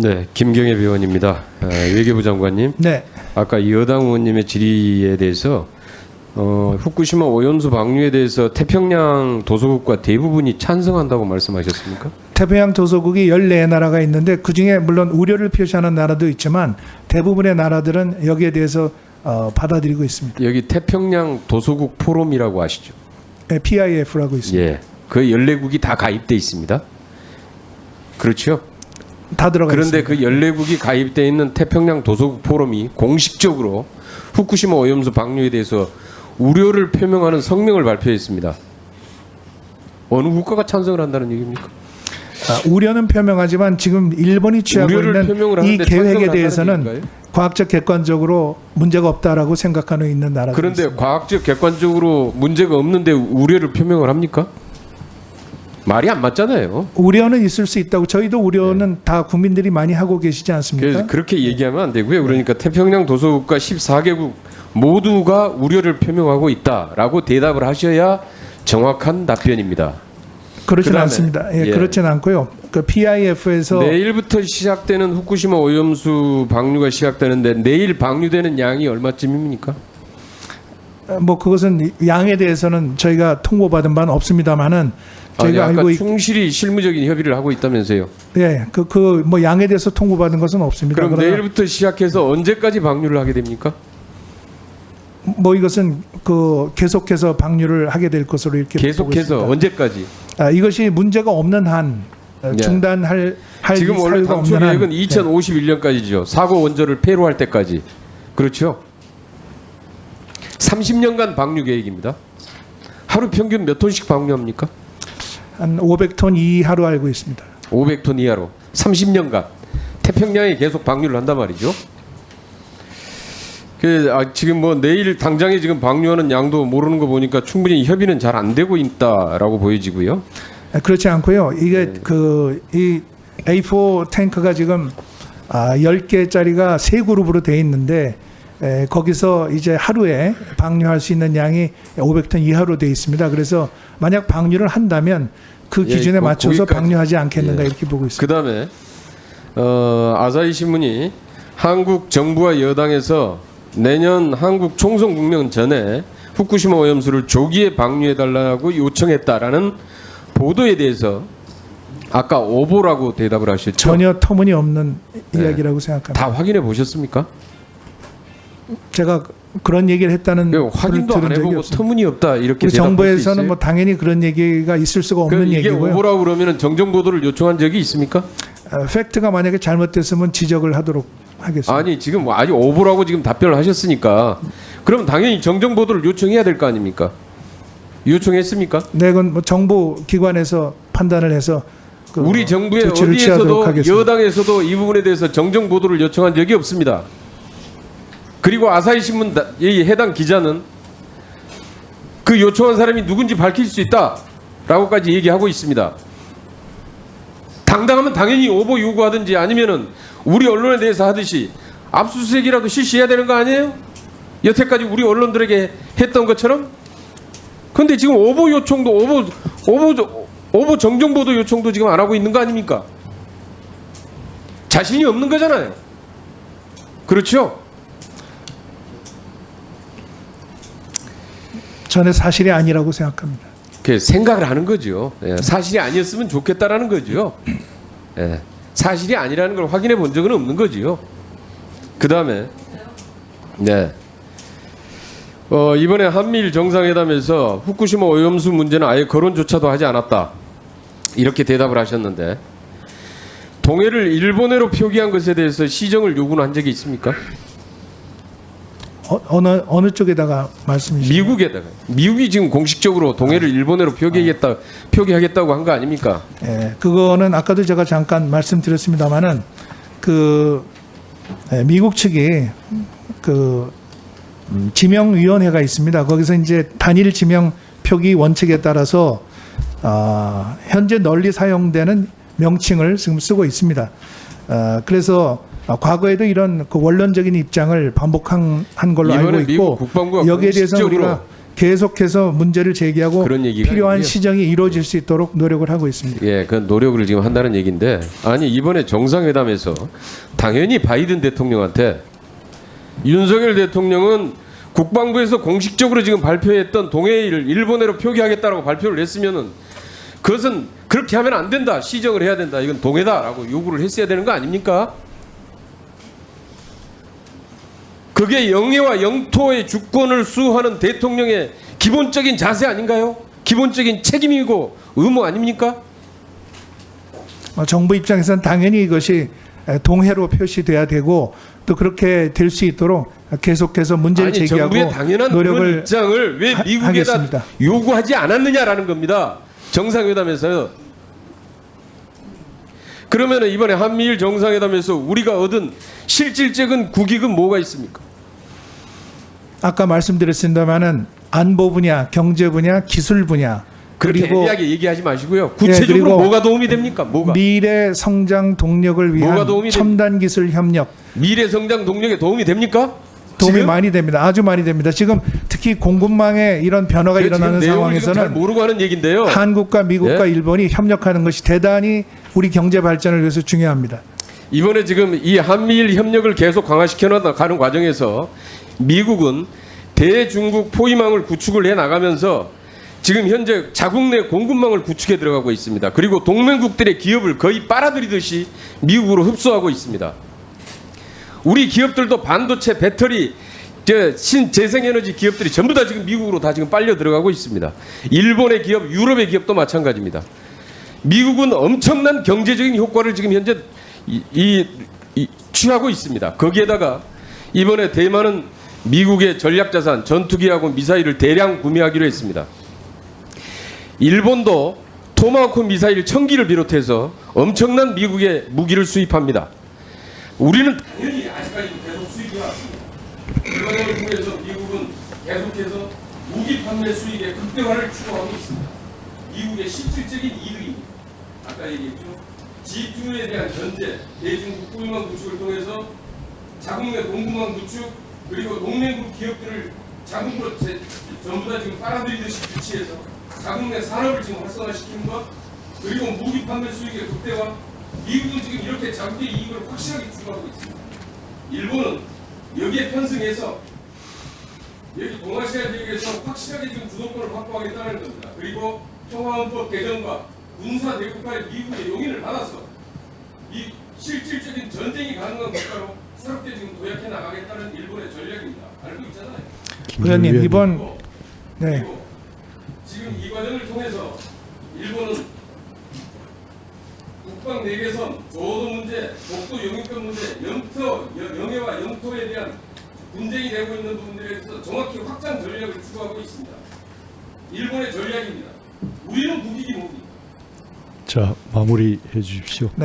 네, 김경애 의원입니다. 아, 외교부 장관님, 네. 아까 여당 의원님의 질의에 대해서 어, 후쿠시마 오염수 방류에 대해서 태평양 도서국과 대부분이 찬성한다고 말씀하셨습니까? 태평양 도서국이 14나라가 있는데 그중에 물론 우려를 표시하는 나라도 있지만 대부분의 나라들은 여기에 대해서 어, 받아들이고 있습니다. 여기 태평양 도서국 포럼이라고 아시죠? 네, PIF라고 있습니다. 예, 그 14국이 다 가입돼 있습니다. 그렇죠? 다 들어가 그런데 있습니다. 그 14국이 가입돼 있는 태평양 도서국 포럼이 공식적으로 후쿠시마 오염수 방류에 대해서 우려를 표명하는 성명을 발표했습니다. 어느 국가가 찬성을 한다는 얘기입니까? 아, 우려는 표명하지만 지금 일본이 취하고 있는 이 계획에 대해서는? 과학적 객관적으로 문제가 없다라고 생각하는 있는 나라들 그런데 과학적 객관적으로 문제가 없는데 우려를 표명을 합니까? 말이 안 맞잖아요. 우려는 있을 수 있다고 저희도 우려는 다 국민들이 많이 하고 계시지 않습니까? 네. 그래서 그렇게 얘기하면 안 되고요. 그러니까 태평양 도서국가 14개국 모두가 우려를 표명하고 있다라고 대답을 하셔야 정확한 답변입니다. 그렇진 그다음에, 않습니다. 예, 예. 그렇진 않고요. 그 PIF에서 내일부터 시작되는 후쿠시마 오염수 방류가 시작되는데 내일 방류되는 양이 얼마쯤입니까? 뭐 그것은 양에 대해서는 저희가 통보받은 바는 없습니다만은 아니, 저희가 아까 알고 있, 충실히 실무적인 협의를 하고 있다면서요. 예, 그그 뭐 양에 대해서 통보받은 것은 없습니다. 그럼 그러나 내일부터 시작해서 언제까지 방류를 하게 됩니까? 뭐 이것은 그 계속해서 방류를 하게 될 것으로 이렇게 계속해서. 언제까지? 아, 이것이 문제가 없는 한 어, 예. 중단할 할 지금 원래 당초 계획은 2051년까지죠. 사고 원조를 폐로할 때까지. 그렇죠? 30년간 방류 계획입니다. 하루 평균 몇 톤씩 방류합니까? 한 500톤 이하로 알고 있습니다. 500톤 이하로 30년간 태평양에 계속 방류를 한단 말이죠. 그 아, 지금 뭐 내일 당장에 지금 방류하는 양도 모르는 거 보니까 충분히 협의는 잘 안 되고 있다라고 보여지고요. 아, 그렇지 않고요. 이게 네. 그이 A4 탱크가 지금 아, 10개짜리가 세 그룹으로 돼 있는데 에, 거기서 이제 하루에 방류할 수 있는 양이 500톤 이하로 돼 있습니다. 그래서 만약 방류를 한다면 그 예, 기준에 거- 맞춰서 거기까지. 방류하지 않겠는가 예. 이렇게 보고 있습니다. 그다음에 어, 아사히 신문이 한국 정부와 여당에서 내년 한국 총선 국면 전에 후쿠시마 오염수를 조기에 방류해 달라고 요청했다라는 보도에 대해서 아까 오보라고 대답을 하셨죠. 전혀 터무니없는 네. 이야기라고 생각합니다. 다 확인해 보셨습니까? 제가 그런 얘기를 했다는 그 확인도 안 들은 적이 해보고 없습니다. 터무니없다 이렇게 정부에서는? 뭐 당연히 그런 얘기가 있을 수가 그 없는 이게 얘기고요. 오보라고 그러면 정정 보도를 요청한 적이 있습니까? 어, 팩트가 만약에 잘못됐으면 지적을 하도록 하겠습니다. 아니 지금 뭐 아직 오보라고 지금 답변을 하셨으니까 그럼 당연히 정정 보도를 요청해야 될 거 아닙니까? 요청했습니까? 네, 그건 뭐 정부 기관에서 판단을 해서 그 우리 정부의 어디에서도. 여당에서도 이 부분에 대해서 정정 보도를 요청한 적이 없습니다. 그리고 아사히 신문 해당 기자는 그 요청한 사람이 누군지 밝힐 수 있다라고까지 얘기하고 있습니다. 당당하면 당연히 오보 요구하든지 아니면은 우리 언론에 대해서 하듯이 압수수색이라도 실시해야 되는 거 아니에요? 여태까지 우리 언론들에게 했던 것처럼? 근데 지금 오보 요청도 오보 오보 오보 정정 보도 요청도 지금 안 하고 있는 거 아닙니까? 자신이 없는 거잖아요. 그렇죠? 저는 사실이 아니라고 생각합니다. 그 생각을 하는 거죠. 예, 사실이 아니었으면 좋겠다라는 거죠. 예, 사실이 아니라는 걸 확인해 본 적은 없는 거지요. 그 다음에 네. 어, 이번에 한미일 정상회담에서 후쿠시마 오염수 문제는 아예 거론조차도 하지 않았다. 이렇게 대답을 하셨는데 동해를 일본해로 표기한 것에 대해서 시정을 요구는 한 적이 있습니까? 어, 어느 어느 쪽에다가 말씀이시죠? 미국에다가 미국이 지금 공식적으로 동해를 일본해로 표기하겠다 표기하겠다고 한 거 아닙니까? 예, 그거는 아까도 제가 잠깐 말씀드렸습니다만은 그 예, 미국 측이 그 음, 지명 위원회가 있습니다. 거기서 이제 단일 지명 표기 원칙에 따라서 아, 현재 널리 사용되는 명칭을 지금 쓰고 있습니다. 아, 그래서 아, 과거에도 이런 그 원론적인 입장을 반복한 한 걸로 알고 있고 여기에 대해서 우리가 계속해서 문제를 제기하고 필요한 아니고요. 시정이 이루어질 수 있도록 노력을 하고 있습니다. 예, 그 노력을 지금 한다는 얘기인데 아니 이번에 정상회담에서 당연히 바이든 대통령한테 윤석열 대통령은 국방부에서 공식적으로 지금 발표했던 동해일을 일본해로 표기하겠다라고 발표를 냈으면은 그것은 그렇게 하면 안 된다 시정을 해야 된다 이건 동해다라고 요구를 했어야 되는 거 아닙니까? 그게 영해와 영토의 주권을 수호하는 대통령의 기본적인 자세 아닌가요? 기본적인 책임이고 의무 아닙니까? 어, 정부 입장에서는 당연히 이것이 에, 동해로 표시돼야 되고 또 그렇게 될 수 있도록 계속해서 문제를 아니 제기하고 정부의 당연한 노력을 입장을 왜 하- 미국에다 하겠습니다. 요구하지 않았느냐라는 겁니다. 정상회담에서요. 그러면 이번에 한미일 정상회담에서 우리가 얻은 실질적인 국익은 뭐가 있습니까? 아까 말씀드렸습니다마는 안보 분야, 경제 분야, 기술 분야 그렇게 그리고 애매하게 얘기하지 마시고요. 구체적으로 그리고 뭐가 도움이 됩니까? 뭐가 미래 성장 동력을 뭐가 위한 도움이 됩- 첨단 기술 협력 미래 성장 동력에 도움이 됩니까? 도움이 지금? 많이 됩니다. 아주 많이 됩니다. 지금 특히 공급망에 이런 변화가 제가 일어나는 내용을 지금 잘 상황에서는 모르고 하는 얘긴데요. 한국과 미국과 예? 일본이 협력하는 것이 대단히 우리 경제 발전을 위해서 중요합니다. 이번에 지금 이 한미일 협력을 계속 강화시켜 나가는 과정에서 미국은 대중국 포위망을 구축을 해 나가면서 지금 현재 자국 내 공급망을 구축해 들어가고 있습니다. 그리고 동맹국들의 기업을 거의 빨아들이듯이 미국으로 흡수하고 있습니다. 우리 기업들도 반도체, 배터리, 저 신재생에너지 기업들이 전부 다 지금 미국으로 다 지금 빨려 들어가고 있습니다. 일본의 기업, 유럽의 기업도 마찬가지입니다. 미국은 엄청난 경제적인 효과를 지금 현재 이, 이- 이- 취하고 있습니다. 거기에다가 이번에 대만은 미국의 전략자산 전투기하고 미사일을 대량 구매하기로 했습니다. 일본도 토마호크 미사일 천기를 비롯해서 엄청난 미국의 무기를 수입합니다. 우리는 당연히 아직까지 계속 수입해 왔습니다. 이번을 통해서 미국은 계속해서 무기 판매 수익의 극대화를 추구하고 있습니다. 미국의 실질적인 이득입니다. 아까 얘기했죠. G2에 대한 견제, 대중국 포위망 구축을 통해서 자국 내 공급망 구축 그리고 동맹국 기업들을 자국으로 제- 전부 다 지금 빨아들이듯이 유치해서 자국 내 산업을 지금 활성화시키는 것 그리고 무기 판매 수익의 극대화 미국은 지금 이렇게 자국의 이익을 확실하게 추구하고 있습니다. 일본은 여기에 편승해서 여기 동아시아 지역에서 확실하게 지금 주도권을 확보하겠다는 겁니다. 그리고 평화헌법 개정과 군사 대국화의 미국의 용인을 받아서 이 실질적인 전쟁이 가능한 국가로 도약해 나가겠다는 일본의 전략입니다. 알고 있잖아요. 의원님 이번 네. 지금 이 과정을 통해서 일본은 국방 내개선, 조도 문제, 독도 영유권 문제, 영토, 여- 영해와 영토에 대한 분쟁이 되고 있는 부분들에 대해서 정확히 확장 전략을 추구하고 있습니다. 일본의 전략입니다. 우리는 국익이 뭡니까? 자 마무리해 주십시오.